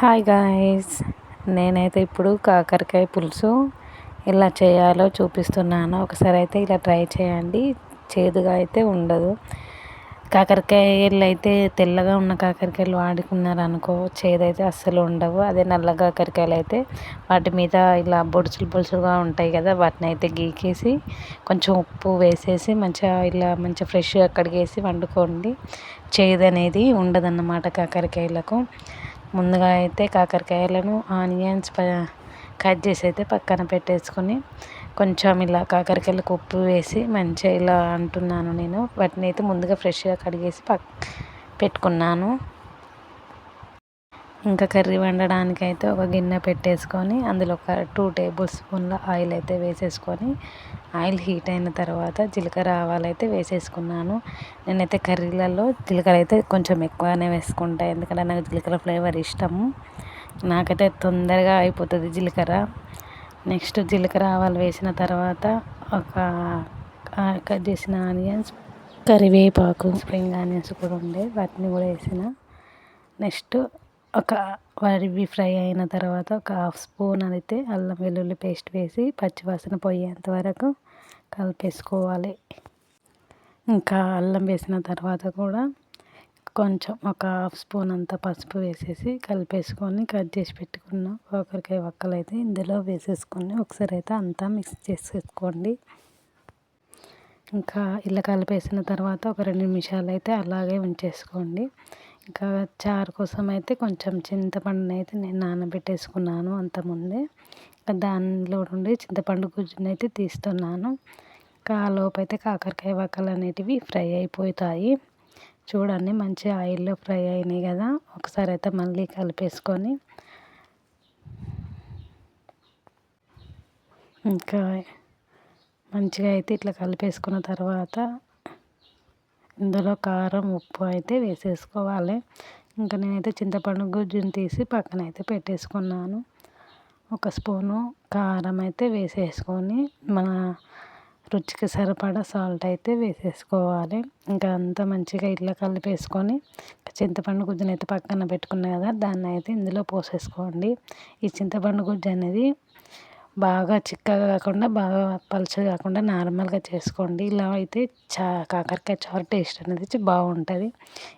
Hi guys నేనైతే ఇప్పుడు కాకరకాయ పులుసు ఎలా చేయాలో చూపిస్తున్నాను. ఒకసారి అయితే ఇలా ట్రై చేయండి. చేదుగా అయితే ఉండదు. కాకరకాయలు అయితే తెల్లగా ఉన్న కాకరకాయలు వాడుకున్నారు అనుకో చేదైతే అస్సలు ఉండవు. అదే నల్ల కాకరకాయలు అయితే వాటి మీద ఇలా బొడుచులు బొడుచులుగా ఉంటాయి కదా వాటిని అయితే గీకేసి కొంచెం ఉప్పు వేసేసి మంచిగా ఇలా మంచిగా ఫ్రెష్గా కడిగేసి వండుకోండి. చేదు అనేది ఉండదన్నమాట కాకరకాయలకు. ముందుగా అయితే కాకరకాయలను ఆనియన్స్ కట్ చేసి అయితే పక్కన పెట్టేసుకొని కొంచెం ఇలా కాకరకాయలకు ఉప్పు వేసి మంచిగా ఇలా అంటున్నాను నేను. వాటిని అయితే ముందుగా ఫ్రెష్గా కడిగేసి పక్ పెట్టుకున్నాను. ఇంకా కర్రీ వండడానికి అయితే ఒక గిన్నె పెట్టేసుకొని అందులో ఒక టూ టేబుల్ స్పూన్ల ఆయిల్ అయితే వేసేసుకొని ఆయిల్ హీట్ అయిన తర్వాత జీలకర్ర ఆవాలు అయితే వేసేసుకున్నాను. నేనైతే కర్రీలలో జీలకర్ర అయితే కొంచెం ఎక్కువనే వేసుకుంటాను ఎందుకంటే నాకు జీలకర్ర ఫ్లేవర్ ఇష్టము. నాకైతే తొందరగా అయిపోతుంది జీలకర్ర. నెక్స్ట్ జీలకర్ర ఆవాలు వేసిన తర్వాత ఒక కట్ చేసిన ఆనియన్స్ కరివేపాకు స్ప్రింగ్ ఆనియన్స్ కూడా ఉండే వాటిని కూడా వేసిన. నెక్స్ట్ ఒక అవి ఫ్రై అయిన తర్వాత ఒక హాఫ్ స్పూన్ అయితే అల్లం వెల్లుల్లి పేస్ట్ వేసి పచ్చివాసన పోయేంత వరకు కలిపేసుకోవాలి. ఇంకా అల్లం వేసిన తర్వాత కూడా కొంచెం ఒక హాఫ్ స్పూన్ అంత పసుపు వేసేసి కలిపేసుకొని కట్ చేసి పెట్టుకున్న కాకరకాయ ఒక్కలు అయితే ఇందులో వేసేసుకొని ఒకసారి అయితే అంతా మిక్స్ చేసేసుకోండి. ఇంకా ఇలా కలిపేసిన తర్వాత ఒక రెండు నిమిషాలు అయితే అలాగే ఉంచేసుకోండి. ఇంకా చారు కోసం అయితే కొంచెం చింతపండుని అయితే నేను నానబెట్టేసుకున్నాను అంతకుముందే దానిలో నుండి చింతపండు గుజ్జుని అయితే తీస్తున్నాను. ఇంకా అయితే కాకరకాయ వక్కలు అనేటివి ఫ్రై అయిపోతాయి. చూడండి మంచి ఆయిల్లో ఫ్రై అయినాయి కదా. ఒకసారి అయితే మళ్ళీ కలిపేసుకొని. ఇంకా మంచిగా అయితే ఇట్లా కలిపేసుకున్న తర్వాత ఇందులో కారం ఉప్పు అయితే వేసేసుకోవాలి. ఇంకా నేనైతే చింతపండు గుజ్జుని తీసి పక్కన అయితే పెట్టేసుకున్నాను. ఒక స్పూను కారం అయితే వేసేసుకొని మన రుచికి సరిపడా సాల్ట్ అయితే వేసేసుకోవాలి. ఇంకా అంతా మంచిగా ఇట్లా కలిపేసుకొని చింతపండు గుజ్జుని అయితే పక్కన పెట్టుకున్నా కదా దాన్ని అయితే ఇందులో పోసేసుకోండి. ఈ చింతపండు గుజ్జు అనేది బాగా చిక్కగా కాకుండా బాగా పలుచగా కాకుండా నార్మల్గా చేసుకోండి. ఇలా అయితే చా కాకరకాయ చారు టేస్ట్ అనేది బాగుంటుంది.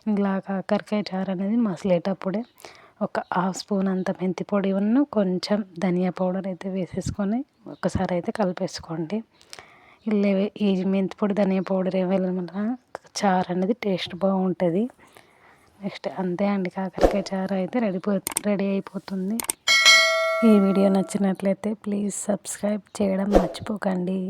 ఇలా కాకరకాయ చారు అనేది మసలేటప్పుడే ఒక హాఫ్ స్పూన్ అంత మెంతి పొడి ఉన్న కొంచెం ధనియా పౌడర్ అయితే వేసేసుకొని ఒకసారి అయితే కలిపేసుకోండి. ఇలా ఈ మెంతి పొడి ధనియా పౌడర్ వేయడం వల్ల చారు అనేది టేస్ట్ బాగుంటుంది. నెక్స్ట్ అంతే అండి. కాకరకాయ చారు అయితే రెడీ రెడీ అయిపోతుంది. ఈ వీడియో నచ్చినట్లయితే ప్లీజ్ సబ్స్క్రైబ్ చేయడం మర్చిపోకండి.